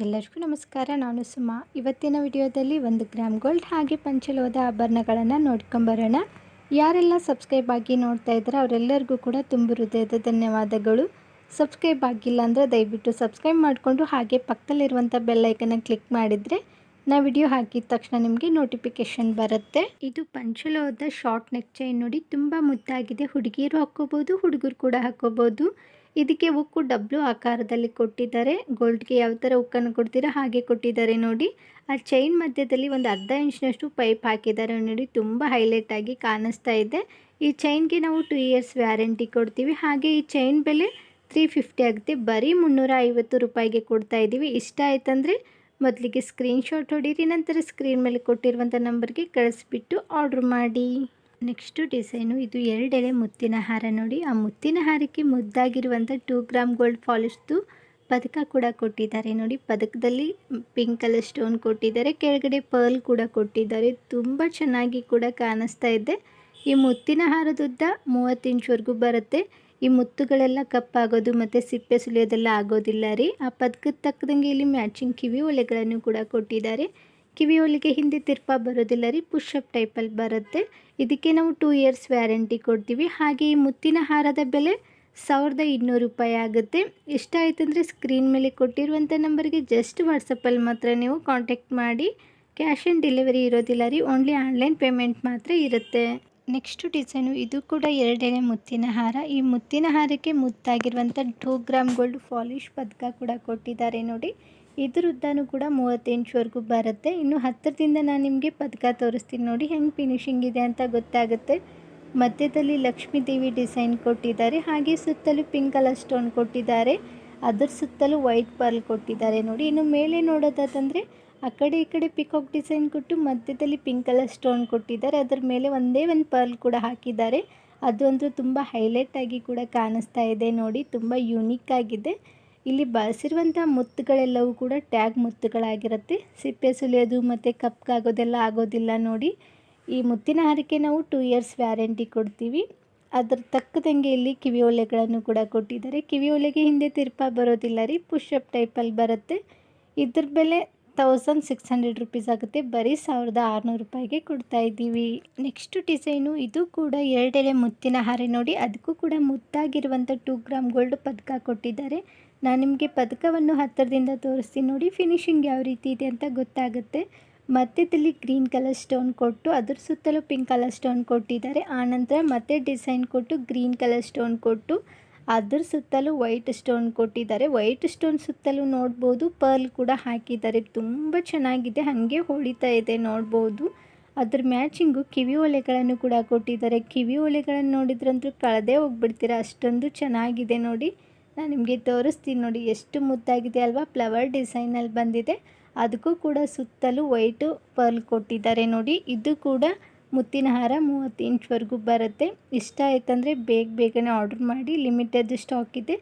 ಎಲ್ಲರಿಗೂ ನಮಸ್ಕಾರ, ನಾನು ಸುಮಾ. ಇವತ್ತಿನ ವಿಡಿಯೋದಲ್ಲಿ ಒಂದು ಗ್ರಾಮ್ ಗೋಲ್ಡ್ ಹಾಗೆ ಪಂಚಲೋದ ಆಭರಣಗಳನ್ನು ನೋಡ್ಕೊಂಬರೋಣ ಯಾರೆಲ್ಲ ಸಬ್ಸ್ಕ್ರೈಬ್ ಆಗಿ ನೋಡ್ತಾ ಇದ್ದಾರೆ, ಅವರೆಲ್ಲರಿಗೂ ಕೂಡ ತುಂಬ ಹೃದಯದ ಧನ್ಯವಾದಗಳು. ಸಬ್ಸ್ಕ್ರೈಬ್ ಆಗಿಲ್ಲ ಅಂದರೆ ದಯವಿಟ್ಟು ಸಬ್ಸ್ಕ್ರೈಬ್ ಮಾಡಿಕೊಂಡು ಹಾಗೆ ಪಕ್ಕದಲ್ಲಿರುವಂಥ ಬೆಲ್ಲೈಕನ್ನ ಕ್ಲಿಕ್ ಮಾಡಿದರೆ ನಾ ವಿಡಿಯೋ ಹಾಕಿದ ತಕ್ಷಣ ನಿಮಗೆ ನೋಟಿಫಿಕೇಷನ್ ಬರುತ್ತೆ. ಇದು ಪಂಚಲೋಹದ ಶಾರ್ಟ್ ನೆಕ್ ಚೈನ್ ನೋಡಿ ತುಂಬ ಮುದ್ದಾಗಿದೆ. ಹುಡುಗಿಯರು ಹಾಕ್ಕೋಬೋದು, ಹುಡುಗರು ಕೂಡ ಹಾಕ್ಕೋಬೋದು. ಇದಕ್ಕೆ ಉಕ್ಕು ಡಬ್ಲು ಆಕಾರದಲ್ಲಿ ಕೊಟ್ಟಿದ್ದಾರೆ. ಗೋಲ್ಡ್ಗೆ ಯಾವ ಥರ ಉಕ್ಕನ್ನು ಕೊಡ್ತೀರಾ ಹಾಗೆ ಕೊಟ್ಟಿದ್ದಾರೆ ನೋಡಿ. ಆ ಚೈನ್ ಮಧ್ಯದಲ್ಲಿ ಒಂದು ಅರ್ಧ ಇಂಚಿನಷ್ಟು ಪೈಪ್ ಹಾಕಿದ್ದಾರೆ ನೋಡಿ. ತುಂಬ ಹೈಲೈಟ್ ಆಗಿ ಕಾಣಿಸ್ತಾ ಇದೆ. ಈ ಚೈನ್ಗೆ ನಾವು ಟೂ ಇಯರ್ಸ್ ವ್ಯಾರಂಟಿ ಕೊಡ್ತೀವಿ. ಹಾಗೆ ಈ ಚೈನ್ ಬೆಲೆ ತ್ರೀ ಫಿಫ್ಟಿ ಆಗುತ್ತೆ. ಬರೀ ಮುನ್ನೂರ ಐವತ್ತು ರೂಪಾಯಿಗೆ ಕೊಡ್ತಾ ಇದ್ದೀವಿ. ಇಷ್ಟ ಆಯ್ತಂದರೆ ಮೊದಲಿಗೆ ಸ್ಕ್ರೀನ್ಶಾಟ್ ಹೊಡೀರಿ, ನಂತರ ಸ್ಕ್ರೀನ್ ಮೇಲೆ ಕೊಟ್ಟಿರುವಂಥ ನಂಬರ್ಗೆ ಕಳಿಸ್ಬಿಟ್ಟು ಆರ್ಡ್ರ್ ಮಾಡಿ. ನೆಕ್ಸ್ಟು ಡಿಸೈನು, ಇದು ಎರಡೆಳೆ ಮುತ್ತಿನ ಹಾರ ನೋಡಿ. ಆ ಮುತ್ತಿನ ಹಾರಕ್ಕೆ ಮುದ್ದಾಗಿರುವಂಥ ಟೂ ಗ್ರಾಮ್ ಗೋಲ್ಡ್ ಪಾಲಿಶ್ದು ಪದಕ ಕೂಡ ಕೊಟ್ಟಿದ್ದಾರೆ ನೋಡಿ. ಪದಕದಲ್ಲಿ ಪಿಂಕ್ ಕಲರ್ ಸ್ಟೋನ್ ಕೊಟ್ಟಿದ್ದಾರೆ. ಕೆಳಗಡೆ ಪರ್ಲ್ ಕೂಡ ಕೊಟ್ಟಿದ್ದಾರೆ. ತುಂಬ ಚೆನ್ನಾಗಿ ಕೂಡ ಕಾಣಿಸ್ತಾ ಇದೆ. ಈ ಮುತ್ತಿನ ಹಾರದುದ್ದ ಮೂವತ್ತು ಇಂಚ್ವರೆಗೂ ಬರುತ್ತೆ. ಈ ಮುತ್ತುಗಳೆಲ್ಲ ಕಪ್ಪಾಗೋದು ಮತ್ತು ಸಿಪ್ಪೆ ಸುಲಿಯೋದೆಲ್ಲ ಆಗೋದಿಲ್ಲ ರೀ. ಆ ಪದಕದ ತಕ್ಕದಂಗೆ ಇಲ್ಲಿ ಮ್ಯಾಚಿಂಗ್ ಕಿವಿ ಒಲೆಗಳನ್ನು ಕೂಡ ಕೊಟ್ಟಿದ್ದಾರೆ. ಕಿವಿ ಒಲೆಗೆ ಹಿಂದೆ ತಿರ್ಪ ಬರೋದಿಲ್ಲ ರೀ ಪುಷಪ್ ಟೈಪಲ್ಲಿ ಬರುತ್ತೆ. ಇದಕ್ಕೆ ನಾವು ಟೂ ಇಯರ್ಸ್ ವ್ಯಾರಂಟಿ ಕೊಡ್ತೀವಿ. ಹಾಗೆ ಈ ಮುತ್ತಿನ ಹಾರದ ಬೆಲೆ ಸಾವಿರದ ಇನ್ನೂರು ರೂಪಾಯಿ ಆಗುತ್ತೆ. ಇಷ್ಟ ಆಯ್ತಂದರೆ ಸ್ಕ್ರೀನ್ ಮೇಲೆ ಕೊಟ್ಟಿರುವಂಥ ನಂಬರ್ಗೆ ಜಸ್ಟ್ ವಾಟ್ಸಪ್ಪಲ್ಲಿ ಮಾತ್ರ ನೀವು ಕಾಂಟ್ಯಾಕ್ಟ್ ಮಾಡಿ. ಕ್ಯಾಶ್ ಆನ್ ಡೆಲಿವರಿ ಇರೋದಿಲ್ಲ ರೀ ಓನ್ಲಿ ಆನ್ಲೈನ್ ಪೇಮೆಂಟ್ ಮಾತ್ರ ಇರುತ್ತೆ. ನೆಕ್ಸ್ಟ್ ಡಿಸೈನು ಇದು ಕೂಡ ಎರಡನೇ ಮುತ್ತಿನ ಹಾರ. ಈ ಮುತ್ತಿನ ಹಾರಕ್ಕೆ ಮುತ್ತಾಗಿರುವಂಥ ಟೂ ಗ್ರಾಮ್ ಗೋಲ್ಡ್ ಫಾಲಿಶ್ ಪದಕ ಕೂಡ ಕೊಟ್ಟಿದ್ದಾರೆ ನೋಡಿ. ಇದ್ರ ಉದ್ದನೂ ಕೂಡ ಮೂವತ್ತೆಂಟುವರೆಗೂ ಬರುತ್ತೆ. ಇನ್ನು ಹತ್ತಿರದಿಂದ ನಾನು ನಿಮಗೆ ಪದಕ ತೋರಿಸ್ತೀನಿ ನೋಡಿ, ಹೆಂಗೆ ಫಿನಿಶಿಂಗ್ ಇದೆ ಅಂತ ಗೊತ್ತಾಗುತ್ತೆ. ಮಧ್ಯದಲ್ಲಿ ಲಕ್ಷ್ಮೀ ದೇವಿ ಡಿಸೈನ್ ಕೊಟ್ಟಿದ್ದಾರೆ, ಹಾಗೆ ಸುತ್ತಲೂ ಪಿಂಕ್ ಕಲರ್ ಸ್ಟೋನ್ ಕೊಟ್ಟಿದ್ದಾರೆ. ಅದರ ಸುತ್ತಲೂ ವೈಟ್ ಪರ್ಲ್ ಕೊಟ್ಟಿದ್ದಾರೆ ನೋಡಿ. ಇನ್ನು ಮೇಲೆ ನೋಡೋದಾದಂದರೆ ಆ ಕಡೆ ಈ ಕಡೆ ಪಿಕಾಕ್ ಡಿಸೈನ್ ಕೊಟ್ಟು ಮಧ್ಯದಲ್ಲಿ ಪಿಂಕ್ ಕಲರ್ ಸ್ಟೋನ್ ಕೊಟ್ಟಿದ್ದಾರೆ. ಅದರ ಮೇಲೆ ಒಂದೇ ಒಂದು ಪರ್ಲ್ ಕೂಡ ಹಾಕಿದ್ದಾರೆ. ಅದು ಅಂತೂ ತುಂಬ ಹೈಲೈಟ್ ಆಗಿ ಕೂಡ ಕಾಣಿಸ್ತಾ ಇದೆ ನೋಡಿ. ತುಂಬ ಯೂನಿಕ್ ಆಗಿದೆ. ಇಲ್ಲಿ ಬಳಸಿರುವಂಥ ಮುತ್ತುಗಳೆಲ್ಲವೂ ಕೂಡ ಟ್ಯಾಗ್ ಮುತ್ತುಗಳಾಗಿರುತ್ತೆ. ಸಿಪ್ಪೆ ಸುಲಿಯೋದು ಮತ್ತು ಕಪ್ಗಾಗೋದೆಲ್ಲ ಆಗೋದಿಲ್ಲ ನೋಡಿ. ಈ ಮುತ್ತಿನ ಹಾರಿಕೆ ನಾವು ಟೂ ಇಯರ್ಸ್ ವ್ಯಾರಂಟಿ ಕೊಡ್ತೀವಿ. ಅದರ ತಕ್ಕದಂಗೆ ಇಲ್ಲಿ ಕಿವಿ ಒಲೆಗಳನ್ನು ಕೂಡ ಕೊಟ್ಟಿದ್ದಾರೆ. ಕಿವಿ ಒಲೆಗೆ ಹಿಂದೆ ತಿರ್ಪ ಬರೋದಿಲ್ಲ ರೀ ಪುಷಪ್ ಟೈಪಲ್ಲಿ ಬರುತ್ತೆ. ಇದ್ರ ಬೆಲೆ ತೌಸಂಡ್ ಸಿಕ್ಸ್ ಹಂಡ್ರೆಡ್ ರುಪೀಸ್ ಆಗುತ್ತೆ. ಬರೀ ಸಾವಿರದ ಆರುನೂರು ರೂಪಾಯಿಗೆ ಕೊಡ್ತಾ ಇದ್ದೀವಿ. ನೆಕ್ಸ್ಟ್ ಡಿಸೈನು ಇದು ಕೂಡ ಎರಡೆಳೆ ಮುತ್ತಿನ ಹಾರೆ ನೋಡಿ. ಅದಕ್ಕೂ ಕೂಡ ಮುದ್ದಾಗಿರುವಂಥ ಟೂ ಗ್ರಾಮ್ ಗೋಲ್ಡ್ ಪದಕ ಕೊಟ್ಟಿದ್ದಾರೆ. ನಾನು ನಿಮಗೆ ಪದಕವನ್ನು ಹತ್ತಿರದಿಂದ ತೋರಿಸ್ತೀನಿ ನೋಡಿ. ಫಿನಿಶಿಂಗ್ ಯಾವ ರೀತಿ ಇದೆ ಅಂತ ಗೊತ್ತಾಗುತ್ತೆ. ಮಧ್ಯದಲ್ಲಿ ಗ್ರೀನ್ ಕಲರ್ ಸ್ಟೋನ್ ಕೊಟ್ಟು, ಅದ್ರ ಸುತ್ತಲೂ ಪಿಂಕ್ ಕಲರ್ ಸ್ಟೋನ್ ಕೊಟ್ಟಿದ್ದಾರೆ. ಆನಂತರ ಮತ್ತೆ ಡಿಸೈನ್ ಕೊಟ್ಟು ಗ್ರೀನ್ ಕಲರ್ ಸ್ಟೋನ್ ಕೊಟ್ಟು ಅದ್ರ ಸುತ್ತಲೂ ವೈಟ್ ಸ್ಟೋನ್ ಕೊಟ್ಟಿದ್ದಾರೆ. ವೈಟ್ ಸ್ಟೋನ್ ಸುತ್ತಲೂ ನೋಡ್ಬೋದು ಪರ್ಲ್ ಕೂಡ ಹಾಕಿದ್ದಾರೆ. ತುಂಬ ಚೆನ್ನಾಗಿದೆ, ಹಾಗೆ ಹೊಳಿತಾ ಇದೆ ನೋಡ್ಬೋದು. ಅದ್ರ ಮ್ಯಾಚಿಂಗು ಕಿವಿ ಒಲೆಗಳನ್ನು ಕೂಡ ಕೊಟ್ಟಿದ್ದಾರೆ. ಕಿವಿ ಒಲೆಗಳನ್ನು ನೋಡಿದ್ರಂತೂ ಕಳೆದೇ ಹೋಗ್ಬಿಡ್ತೀರಾ? ಅಷ್ಟೊಂದು ಚೆನ್ನಾಗಿದೆ ನೋಡಿ. ನಾನು ನಿಮಗೆ ತೋರಿಸ್ತೀನಿ ನೋಡಿ, ಎಷ್ಟು ಮುದ್ದಾಗಿದೆ ಅಲ್ವಾ? ಫ್ಲವರ್ ಡಿಸೈನಲ್ಲಿ ಬಂದಿದೆ. ಅದಕ್ಕೂ ಕೂಡ ಸುತ್ತಲೂ ವೈಟು ಪರ್ಲ್ ಕೊಟ್ಟಿದ್ದಾರೆ ನೋಡಿ. ಇದು ಕೂಡ ಮುತ್ತಿನ ಹಾರ ಮೂವತ್ತು ಇಂಚ್ವರೆಗೂ ಬರುತ್ತೆ. ಇಷ್ಟ ಆಯ್ತಂದರೆ ಬೇಗ ಬೇಗನೆ ಆರ್ಡ್ರ್ ಮಾಡಿ ಲಿಮಿಟೆಡ್ ಸ್ಟಾಕ್ ಇದೆ.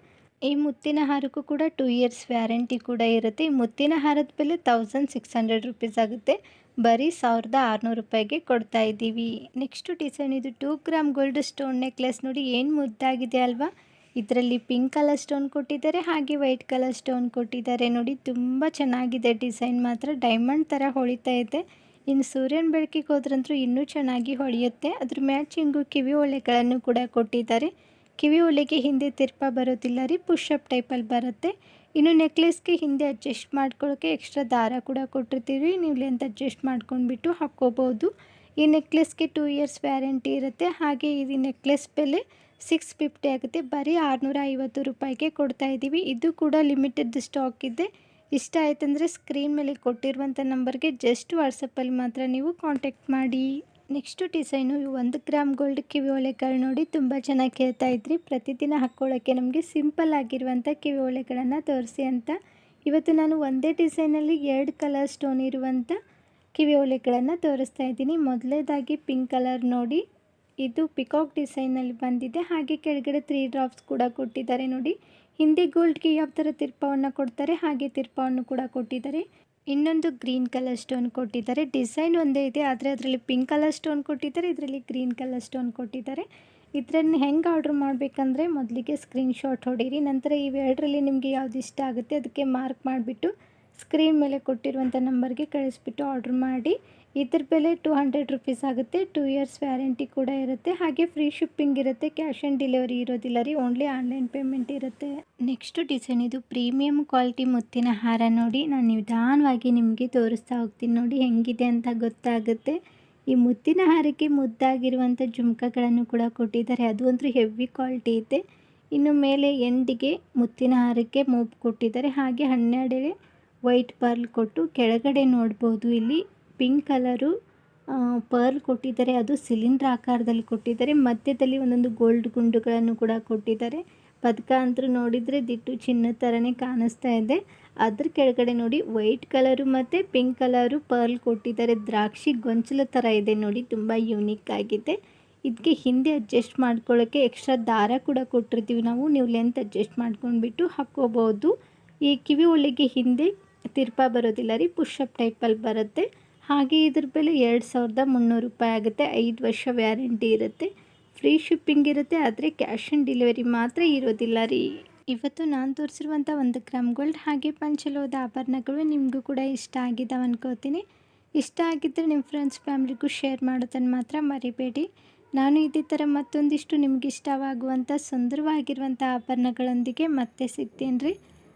ಈ ಮುತ್ತಿನ ಹಾರಕ್ಕೂ ಕೂಡ ಟೂ ಇಯರ್ಸ್ ವ್ಯಾರಂಟಿ ಕೂಡ ಇರುತ್ತೆ. ಈ ಮುತ್ತಿನ ಹಾರದ ಬೆಲೆ ತೌಸಂಡ್ ಸಿಕ್ಸ್ ಹಂಡ್ರೆಡ್ ರುಪೀಸ್ ಆಗುತ್ತೆ. ಬರೀ ಸಾವಿರದ ಆರುನೂರು ರೂಪಾಯಿಗೆ ಕೊಡ್ತಾ ಇದ್ದೀವಿ. ನೆಕ್ಸ್ಟು ಡಿಸೈನ್ ಇದು two gram gold stone necklace ನೋಡಿ ಏನು ಮುದ್ದಾಗಿದೆ ಅಲ್ವಾ? ಇದರಲ್ಲಿ ಪಿಂಕ್ ಕಲರ್ ಸ್ಟೋನ್ ಕೊಟ್ಟಿದ್ದಾರೆ, ಹಾಗೆ ವೈಟ್ ಕಲರ್ ಸ್ಟೋನ್ ಕೊಟ್ಟಿದ್ದಾರೆ. ನೋಡಿ ತುಂಬ ಚೆನ್ನಾಗಿದೆ ಡಿಸೈನ್ ಮಾತ್ರ. ಡೈಮಂಡ್ ಥರ ಹೊಳಿತಾ ಇದೆ. ಇನ್ನು ಸೂರ್ಯನ ಬೆಳಕಿಗೆ ಹೋದ್ರಂತೂ ಇನ್ನೂ ಚೆನ್ನಾಗಿ ಹೊಳೆಯುತ್ತೆ. ಅದ್ರ ಮ್ಯಾಚಿಂಗು ಕಿವಿ ಒಲೆಗಳನ್ನು ಕೂಡ ಕೊಟ್ಟಿದ್ದಾರೆ. ಕಿವಿ ಒಲೆಗೆ ಹಿಂದೆ ತಿರ್ಪ ಬರೋದಿಲ್ಲ ರೀ ಪುಷಪ್ ಟೈಪಲ್ಲಿ ಬರುತ್ತೆ. ಇನ್ನು ನೆಕ್ಲೆಸ್ಗೆ ಹಿಂದೆ ಅಡ್ಜಸ್ಟ್ ಮಾಡ್ಕೊಳ್ಳೋಕ್ಕೆ ಎಕ್ಸ್ಟ್ರಾ ದಾರ ಕೂಡ ಕೊಟ್ಟಿರ್ತೀವಿ. ನೀವು ಲೆಂತ್ ಅಡ್ಜಸ್ಟ್ ಮಾಡ್ಕೊಂಡ್ಬಿಟ್ಟು ಹಾಕ್ಕೋಬೋದು. ಈ ನೆಕ್ಲೆಸ್ಗೆ ಟೂ ಇಯರ್ಸ್ ವ್ಯಾರಂಟಿ ಇರುತ್ತೆ. ಹಾಗೆ ಇದು ನೆಕ್ಲೆಸ್ ಬೆಲೆ ಸಿಕ್ಸ್ ಫಿಫ್ಟಿ ಆಗುತ್ತೆ. ಬರೀ ಆರುನೂರ ಐವತ್ತು ರೂಪಾಯಿಗೆ ಕೊಡ್ತಾ ಇದ್ದೀವಿ. ಇದು ಕೂಡ ಲಿಮಿಟೆಡ್ ಸ್ಟಾಕ್ ಇದೆ. ಇಷ್ಟ ಆಯ್ತಂದರೆ ಸ್ಕ್ರೀನ್ ಮೇಲೆ ಕೊಟ್ಟಿರುವಂಥ ನಂಬರ್ಗೆ ಜಸ್ಟ್ ವಾಟ್ಸಪ್ಪಲ್ಲಿ ಮಾತ್ರ ನೀವು ಕಾಂಟ್ಯಾಕ್ಟ್ ಮಾಡಿ. ನೆಕ್ಸ್ಟು ಡಿಸೈನು ಒಂದು ಗ್ರಾಮ್ ಗೋಲ್ಡ್ ಕಿವಿ ಒಲೆಗಳು ನೋಡಿ ತುಂಬ ಚೆನ್ನಾಗಿ ಕೇಳ್ತಾ ಇದ್ರಿ. ಪ್ರತಿದಿನ ಹಾಕ್ಕೊಳ್ಳೋಕ್ಕೆ ನಮಗೆ ಸಿಂಪಲ್ ಆಗಿರುವಂಥ ಕಿವಿ ಒಲೆಗಳನ್ನು ತೋರಿಸಿ ಅಂತ. ಇವತ್ತು ನಾನು ಒಂದೇ ಡಿಸೈನಲ್ಲಿ ಎರಡು ಕಲರ್ ಸ್ಟೋನ್ ಇರುವಂಥ ಕಿವಿ ಒಲೆಗಳನ್ನು ತೋರಿಸ್ತಾ ಇದ್ದೀನಿ. ಮೊದಲೇದಾಗಿ ಪಿಂಕ್ ಕಲರ್ ನೋಡಿ. ಇದು ಪಿಕಾಕ್ ಡಿಸೈನಲ್ಲಿ ಬಂದಿದೆ. ಹಾಗೆ ಕೆಳಗಡೆ ತ್ರೀ ಡ್ರಾಪ್ಸ್ ಕೂಡ ಕೊಟ್ಟಿದ್ದಾರೆ ನೋಡಿ. ಹಿಂದೆ ಗೋಲ್ಡ್ಗೆ ಯಾವ ಥರ ತಿರ್ಪವನ್ನು ಕೊಡ್ತಾರೆ, ಹಾಗೆ ತಿರ್ಪವನ್ನು ಕೂಡ ಕೊಟ್ಟಿದ್ದಾರೆ. ಇನ್ನೊಂದು ಗ್ರೀನ್ ಕಲರ್ ಸ್ಟೋನ್ ಕೊಟ್ಟಿದ್ದಾರೆ. ಡಿಸೈನ್ ಒಂದೇ ಇದೆ, ಆದರೆ ಅದರಲ್ಲಿ ಪಿಂಕ್ ಕಲರ್ ಸ್ಟೋನ್ ಕೊಟ್ಟಿದ್ದಾರೆ, ಇದರಲ್ಲಿ ಗ್ರೀನ್ ಕಲರ್ ಸ್ಟೋನ್ ಕೊಟ್ಟಿದ್ದಾರೆ. ಇದರನ್ನು ಹೆಂಗೆ ಆರ್ಡ್ರ್ ಮಾಡಬೇಕಂದ್ರೆ ಮೊದಲಿಗೆ ಸ್ಕ್ರೀನ್ಶಾಟ್ ಹೊಡೀರಿ, ನಂತರ ಇವೆರಡರಲ್ಲಿ ನಿಮಗೆ ಯಾವ್ದು ಇಷ್ಟ ಆಗುತ್ತೆ ಅದಕ್ಕೆ ಮಾರ್ಕ್ ಮಾಡಿಬಿಟ್ಟು ಸ್ಕ್ರೀನ್ ಮೇಲೆ ಕೊಟ್ಟಿರುವಂಥ ನಂಬರ್ಗೆ ಕಳಿಸ್ಬಿಟ್ಟು ಆರ್ಡ್ರ್ ಮಾಡಿ. ಇದ್ರ ಬೆಲೆ ಟೂ ಹಂಡ್ರೆಡ್ ರುಪೀಸ್ ಆಗುತ್ತೆ. ಟೂ ಇಯರ್ಸ್ ವ್ಯಾರಂಟಿ ಕೂಡ ಇರುತ್ತೆ. ಹಾಗೆ ಫ್ರೀ ಶಿಪ್ಪಿಂಗ್ ಇರುತ್ತೆ. ಕ್ಯಾಶ್ ಆನ್ ಡೆಲಿವರಿ ಇರೋದಿಲ್ಲ ರೀ. ಓನ್ಲಿ ಆನ್ಲೈನ್ ಪೇಮೆಂಟ್ ಇರುತ್ತೆ. ನೆಕ್ಸ್ಟ್ ಡಿಸೈನ್ ಇದು ಪ್ರೀಮಿಯಂ ಕ್ವಾಲಿಟಿ ಮುತ್ತಿನ ಹಾರ ನೋಡಿ. ನಾನು ನಿಧಾನವಾಗಿ ನಿಮಗೆ ತೋರಿಸ್ತಾ ಹೋಗ್ತೀನಿ ನೋಡಿ ಹೆಂಗಿದೆ ಅಂತ ಗೊತ್ತಾಗುತ್ತೆ. ಈ ಮುತ್ತಿನ ಹಾರಕ್ಕೆ ಮುದ್ದಾಗಿರುವಂಥ ಜುಮ್ಕಗಳನ್ನು ಕೂಡ ಕೊಟ್ಟಿದ್ದಾರೆ. ಅದು ಅಂತೂ ಹೆವಿ ಕ್ವಾಲಿಟಿ ಇದೆ. ಇನ್ನು ಮೇಲೆ ಎಂಡಿಗೆ ಮುತ್ತಿನ ಹಾರಕ್ಕೆ ಮೂಪ್ ಕೊಟ್ಟಿದ್ದಾರೆ. ಹಾಗೆ ಹನ್ನೆರಡೆಳೆ ವೈಟ್ ಪರ್ಲ್ ಕೊಟ್ಟು ಕೆಳಗಡೆ ನೋಡ್ಬೋದು ಇಲ್ಲಿ. ಪಿಂಕ್ ಕಲರು ಪರ್ಲ್ ಕೊಟ್ಟಿದ್ದಾರೆ. ಅದು ಸಿಲಿಂಡ್ರ್ ಆಕಾರದಲ್ಲಿ ಕೊಟ್ಟಿದ್ದಾರೆ. ಮಧ್ಯದಲ್ಲಿ ಒಂದೊಂದು ಗೋಲ್ಡ್ ಗುಂಡುಗಳನ್ನು ಕೂಡ ಕೊಟ್ಟಿದ್ದಾರೆ. ಪದಕ ಅಂತೂ ನೋಡಿದರೆ ದಿಟ್ಟು ಚಿನ್ನದ ಥರನೇ ಕಾಣಿಸ್ತಾ ಇದೆ. ಅದ್ರ ಕೆಳಗಡೆ ನೋಡಿ, ವೈಟ್ ಕಲರು ಮತ್ತು ಪಿಂಕ್ ಕಲರು ಪರ್ಲ್ ಕೊಟ್ಟಿದ್ದಾರೆ. ದ್ರಾಕ್ಷಿ ಗೊಂಚಲ ಥರ ಇದೆ ನೋಡಿ, ತುಂಬ ಯೂನಿಕ್ ಆಗಿದೆ. ಇದಕ್ಕೆ ಹಿಂದೆ ಅಡ್ಜಸ್ಟ್ ಮಾಡ್ಕೊಳ್ಳೋಕ್ಕೆ ಎಕ್ಸ್ಟ್ರಾ ದಾರ ಕೂಡ ಕೊಟ್ಟಿರ್ತೀವಿ ನಾವು. ನೀವು ಲೆಂತ್ ಅಡ್ಜಸ್ಟ್ ಮಾಡ್ಕೊಂಡ್ಬಿಟ್ಟು ಹಾಕ್ಕೋಬೋದು. ಈ ಕಿವಿ ಒಳಗೆ ಹಿಂದೆ ತಿರ್ಪ ಬರೋದಿಲ್ಲ ರೀ ಪುಷಪ್ ಟೈಪಲ್ಲಿ ಬರುತ್ತೆ. ಹಾಗೆ ಇದ್ರ ಬೆಲೆ ಎರಡು ಸಾವಿರದ ಮುನ್ನೂರು ರೂಪಾಯಿ ಆಗುತ್ತೆ. ಐದು ವರ್ಷ ವ್ಯಾರಂಟಿ ಇರುತ್ತೆ. ಫ್ರೀ ಶಿಪ್ಪಿಂಗ್ ಇರುತ್ತೆ. ಆದರೆ ಕ್ಯಾಶ್ ಆನ್ ಡೆಲಿವರಿ ಮಾತ್ರ ಇರೋದಿಲ್ಲ ರೀ. ಇವತ್ತು ನಾನು ತೋರಿಸಿರುವಂಥ ಒಂದು ಗ್ರಾಮ್ ಗೋಲ್ಡ್ ಹಾಗೆ ಪಂಚಲೋದ ಆಭರಣಗಳು ನಿಮಗೂ ಕೂಡ ಇಷ್ಟ ಆಗಿದ್ದಾವೆ ಅನ್ಕೋತೀನಿ. ಇಷ್ಟ ಆಗಿದ್ದರೆ ನಿಮ್ಮ ಫ್ರೆಂಡ್ಸ್ ಫ್ಯಾಮಿಲಿಗೂ ಶೇರ್ ಮಾಡೋದನ್ನು ಮಾತ್ರ ಮರಿಬೇಡಿ. ನಾನು ಇದೇ ಥರ ಮತ್ತೊಂದಿಷ್ಟು ನಿಮ್ಗೆ ಇಷ್ಟವಾಗುವಂಥ ಸುಂದರವಾಗಿರುವಂಥ ಆಭರಣಗಳೊಂದಿಗೆ ಮತ್ತೆ ಸಿಗ್ತೀನಿ ರೀ.